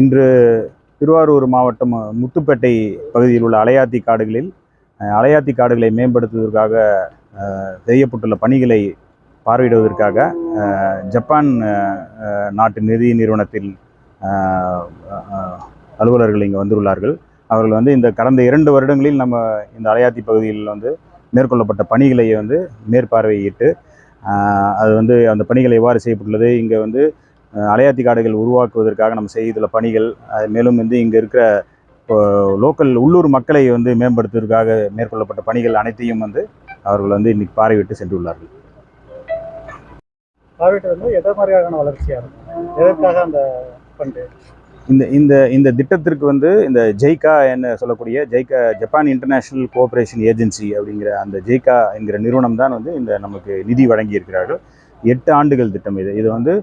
இன்று திருவாரூர் மாவட்டம் முத்துப்பேட்டை பகுதியில் உள்ள அலையாத்தி காடுகளில் அலையாத்தி காடுகளை மேம்படுத்துவதற்காக செய்யப்பட்டுள்ள பணிகளை பார்வையிடுவதற்காக ஜப்பான் நாட்டு நிதி நிறுவனத்தில் அலுவலர்கள் இங்கே வந்துள்ளார்கள். அவர்கள் வந்து இந்த கடந்த இரண்டு வருடங்களில் நம்ம இந்த அலையாத்தி பகுதியில் வந்து மேற்கொள்ளப்பட்ட பணிகளை வந்து மேற்பார்வையிட்டு அது வந்து அந்த பணிகள் எவ்வாறு செய்யப்பட்டுள்ளது இங்கே வந்து அலையாத்தி காடுகள் உருவாக்குவதற்காக நம்ம செய்துள்ள பணிகள் மேலும் வந்து இங்கே இருக்கிற லோக்கல் உள்ளூர் மக்களை வந்து மேம்படுத்துவதற்காக மேற்கொள்ளப்பட்ட பணிகள் அனைத்தையும் வந்து அவர்கள் வந்து இன்னைக்கு பார்வையிட்டு சென்றுள்ளார்கள். வந்து வளர்ச்சியாக இருக்கும்? எதற்காக அந்த ஃபண்டு இந்த இந்த இந்த திட்டத்திற்கு வந்து இந்த ஜெய்கா என்ன சொல்லக்கூடிய JICA Japan International Cooperation Agency அப்படிங்கிற அந்த ஜெய்கா என்கிற நிறுவனம் தான் வந்து இந்த நமக்கு நிதி வழங்கி இருக்கிறார்கள் எட்டு ஆண்டுகள் திட்டம் இது. இது வந்து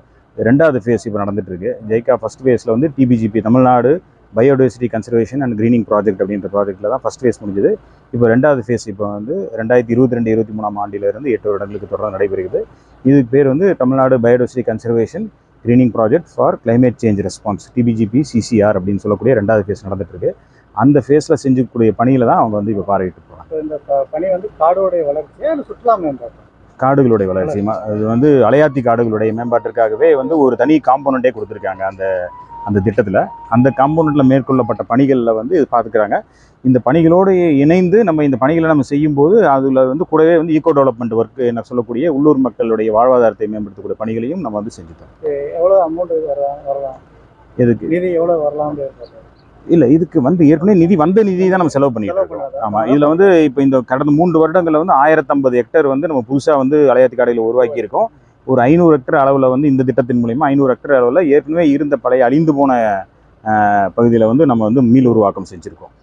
ரெண்டாவது ஃபேஸ் இப்போ நடந்துட்டுருக்கு. ஜெய்கா ஃபர்ஸ்ட் ஃபேஸில் வந்து TBGP Tamil Nadu biodiversity conservation and greening project அப்படின்ற ப்ராஜெக்ட்டில் தான் ஃபஸ்ட் ஃபேஸ் முடிஞ்சது. இப்போ ரெண்டாவது ஃபேஸ் இப்போ வந்து ரெண்டாயிரத்தி இருபத்தி ரெண்டு இருபத்தி மூணாம் ஆண்டிலிருந்து எட்டு வருடங்களுக்கு தொடர்ந்து நடைபெறுகிறது. இதுக்கு பேர் வந்து Tamil Nadu biodiversity conservation greening project for climate change response TBGP CCR அப்படின்னு சொல்லக்கூடிய ரெண்டாவது ஃபேஸ் நடந்துட்டுருக்கு. அந்த ஃபேஸில் செஞ்சக்கூடிய பணியில் தான் அவங்க வந்து இப்போ பார்வையிட்டு போகிறாங்க இந்த பணி வந்து காடோடைய வளர்ச்சியாக சுற்றுலா மேம்பாடு காடுகளுடைய வளர்ச்சி. அது வந்து அலையாத்தி காடுகளுடைய மேம்பாட்டிற்காகவே வந்து ஒரு தனி காம்போனண்ட்டே கொடுத்துருக்காங்க அந்த அந்த திட்டத்தில். அந்த காம்போனண்ட்டில் மேற்கொள்ளப்பட்ட பணிகளில் வந்து இது பார்த்துக்கிறாங்க இந்த பணிகளோடு இணைந்து நம்ம இந்த பணிகளை நம்ம செய்யும்போது அதில் வந்து கூடவே வந்து ஈகோ டெவலப்மெண்ட் ஒர்க் என்ன சொல்லக்கூடிய உள்ளூர் மக்களுடைய வாழ்வாதாரத்தை மேம்படுத்தக்கூடிய பணிகளையும் நம்ம வந்து செஞ்சுட்டோம். எவ்வளோ அமௌண்ட் வரலாம் வரலாம் எதுக்கு? நிதி எவ்வளோ எதிர்பார்க்கறீங்க? இல்லை இதுக்கு வந்து ஏற்கனவே நிதி வந்த நிதி தான் நம்ம செலவு பண்ணிட்டு இருக்கோம்? ஆமாம் இதில் வந்து இப்போ இந்த கடந்த மூன்று வருடங்களில் வந்து ஆயிரத்தம்பது ஹெக்டேர் வந்து நம்ம புதுசாக வந்து அலையாத்தி காடுகளை உருவாக்கி இருக்கோம். ஒரு ஐநூறு ஹெக்டர் அளவில் வந்து இந்த திட்டத்தின் மூலிமா ஐநூறு ஹெக்டர் அளவில் ஏற்கனவே இருந்த பழைய அழிந்து போன பகுதியில் வந்து நம்ம வந்து மீள் உருவாக்கம் செஞ்சுருக்கோம்.